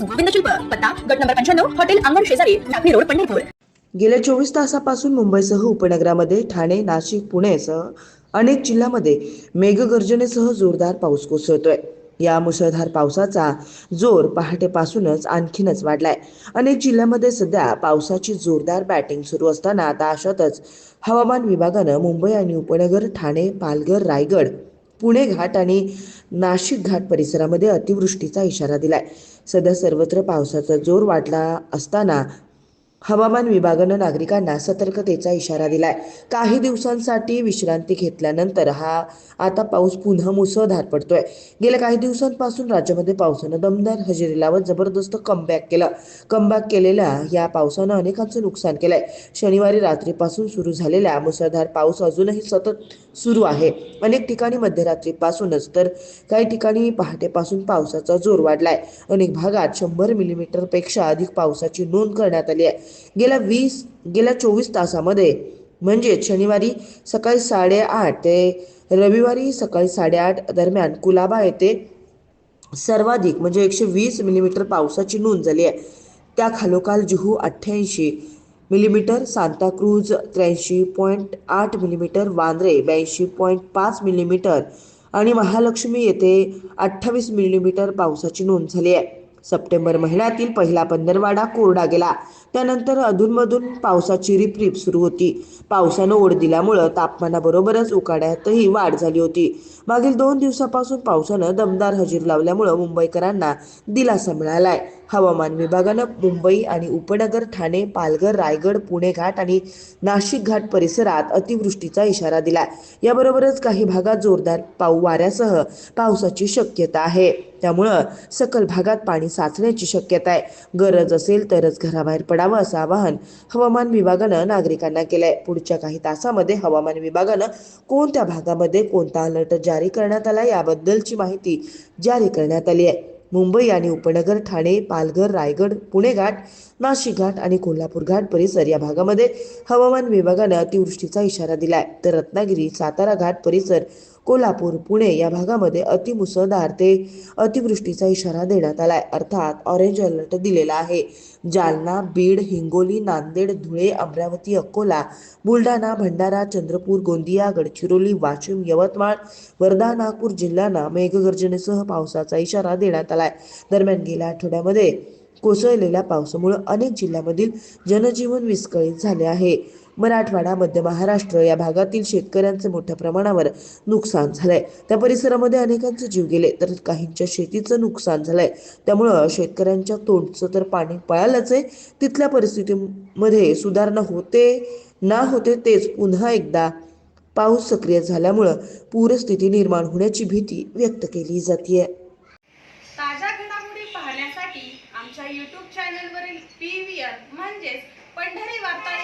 गोविंद शिल्प पत्ता गट नंबर पंच्याण्णव हॉटेल अंगण शेजारी रोड पंढरपूर. गेल्या चोवीस तासापासून मुंबईसह उपनगरामध्ये ठाणे नाशिक पुणेसह अनेक जिल्ह्यामध्ये मेघगर्जनेसह जोरदार पाऊस कोसळतोय. या मुसळधार पावसाचा जोर पहाटेपासूनच आणखीनच वाढलाय. अनेक जिल्ह्यांमध्ये सध्या पावसाची जोरदार बॅटिंग सुरू असताना आता अशातच हवामान विभागानं मुंबई आणि उपनगर ठाणे पालघर रायगड पुणे घाट आणि नाशिक घाट परिसरामध्ये अतिवृष्टीचा इशारा दिलाय. सध्या सर्वत्र पावसाचा जोर वाढला असताना हवामान विभागानं नागरिकांना सतर्कतेचा इशारा दिलाय. काही दिवसांसाठी विश्रांती घेतल्यानंतर हा आता पाऊस पुन्हा मुसळधार पडतोय. गेल्या काही दिवसांपासून राज्यामध्ये पावसानं दमदार हजेरी लावत जबरदस्त कमबॅक केलं. कमबॅक केलेल्या या पावसानं अनेकांचं नुकसान केलंय. शनिवारी रात्रीपासून सुरू झालेला मुसळधार पाऊस अजूनही सतत सुरू आहे. अनेक ठिकाणी मध्यरात्रीपासूनच तर काही ठिकाणी पहाटेपासून पावसाचा जोर वाढलाय. अनेक भागात शंभर मिलीमीटरपेक्षा अधिक पावसाची नोंद करण्यात आली आहे. गेल्या वीस गेल्या चोवीस तासामध्ये म्हणजेच शनिवारी सकाळी साडेआठ ते रविवारी सकाळी साडेआठ दरम्यान कुलाबा येथे सर्वाधिक म्हणजे एकशे वीस मिलीमीटर पावसाची नोंद झाली आहे. त्या खालोखाल जुहू अठ्ठ्याऐंशी मिलीमीटर सांताक्रूज त्र्याऐंशी पॉईंट आठ मिलीमीटर वांद्रे ब्याऐंशी पॉईंट पाच मिलीमीटर आणि महालक्ष्मी येथे अठ्ठावीस मिलीमीटर पावसाची नोंद झाली आहे. सप्टेंबर महिन्यातील पहिला पंधरवाडा कोरडा गेला. त्यानंतर अधूनमधून पावसाची रिपरिप सुरू होती. पावसानं ओढ दिल्यामुळं तापमानाबरोबरच उकाड्यातही वाढ झाली होती. मागील दोन दिवसापासून पावसानं दमदार हजेरी लावल्यामुळं मुंबईकरांना दिलासा मिळालाय. हवामान विभागानं मुंबई आणि उपनगर ठाणे पालघर रायगड पुणे घाट आणि नाशिक घाट परिसरात अतिवृष्टीचा इशारा दिला याबरोबरच काही भागात जोरदार पाऊ वाऱ्यासह पावसाची शक्यता आहे. त्यामुळं सकल भागात पाणी साचण्याची शक्यता आहे. गरज असेल तरच घराबाहेर पडावं असं आवाहन हवामान विभागानं नागरिकांना केलंय. पुढच्या काही तासामध्ये हवामान विभागानं कोणत्या भागामध्ये कोणता अलर्ट जारी करण्यात आला याबद्दलची माहिती जारी करण्यात आली आहे. मुंबई आणि उपनगर ठाणे पालघर रायगड पुणे घाट नाशिक घाट आणि कोल्हापूर घाट परिसर या भागामध्ये हवामान विभागानं अतिवृष्टीचा इशारा दिलाय. तर रत्नागिरी सातारा घाट परिसर कोल्हापूर पुणे या भागामध्ये अतिमुसळधार ते अतिवृष्टीचा इशारा देण्यात आलाय. अर्थात ऑरेंज अलर्ट दिलेला आहे. जालना बीड हिंगोली नांदेड धुळे अमरावती अकोला बुलढाणा भंडारा चंद्रपूर गोंदिया गडचिरोली वाशिम यवतमाळ वर्धा नागपूर जिल्ह्यांना मेघगर्जनेसह पावसाचा इशारा देण्यात आलाय. दरम्यान गेल्या आठवड्यामध्ये कोसळलेल्या पावसामुळे अनेक जिल्ह्यांमधील जनजीवन विस्कळीत झाले आहे. मराठवाडा मध्य महाराष्ट्र या भागातील शेतकऱ्यांचे मोठ्या प्रमाणावर नुकसान झालंय. त्या परिसरामध्ये अनेकांचे जीव गेले तर काहींच्या शेतीचं नुकसान झालंय. त्यामुळं शेतकऱ्यांच्या तोंडचं तर पाणी पळालंच आहे. तिथल्या परिस्थितीमध्ये सुधारणा होते ना होते तेच पुन्हा एकदा पाऊस सक्रिय झाल्यामुळं पूरस्थिती निर्माण होण्याची भीती व्यक्त केली जाते ताज्या घडामोडी पाहण्यासाठी आमच्या यूट्यूब चॅनलवरील पी व्ही आर म्हणजेच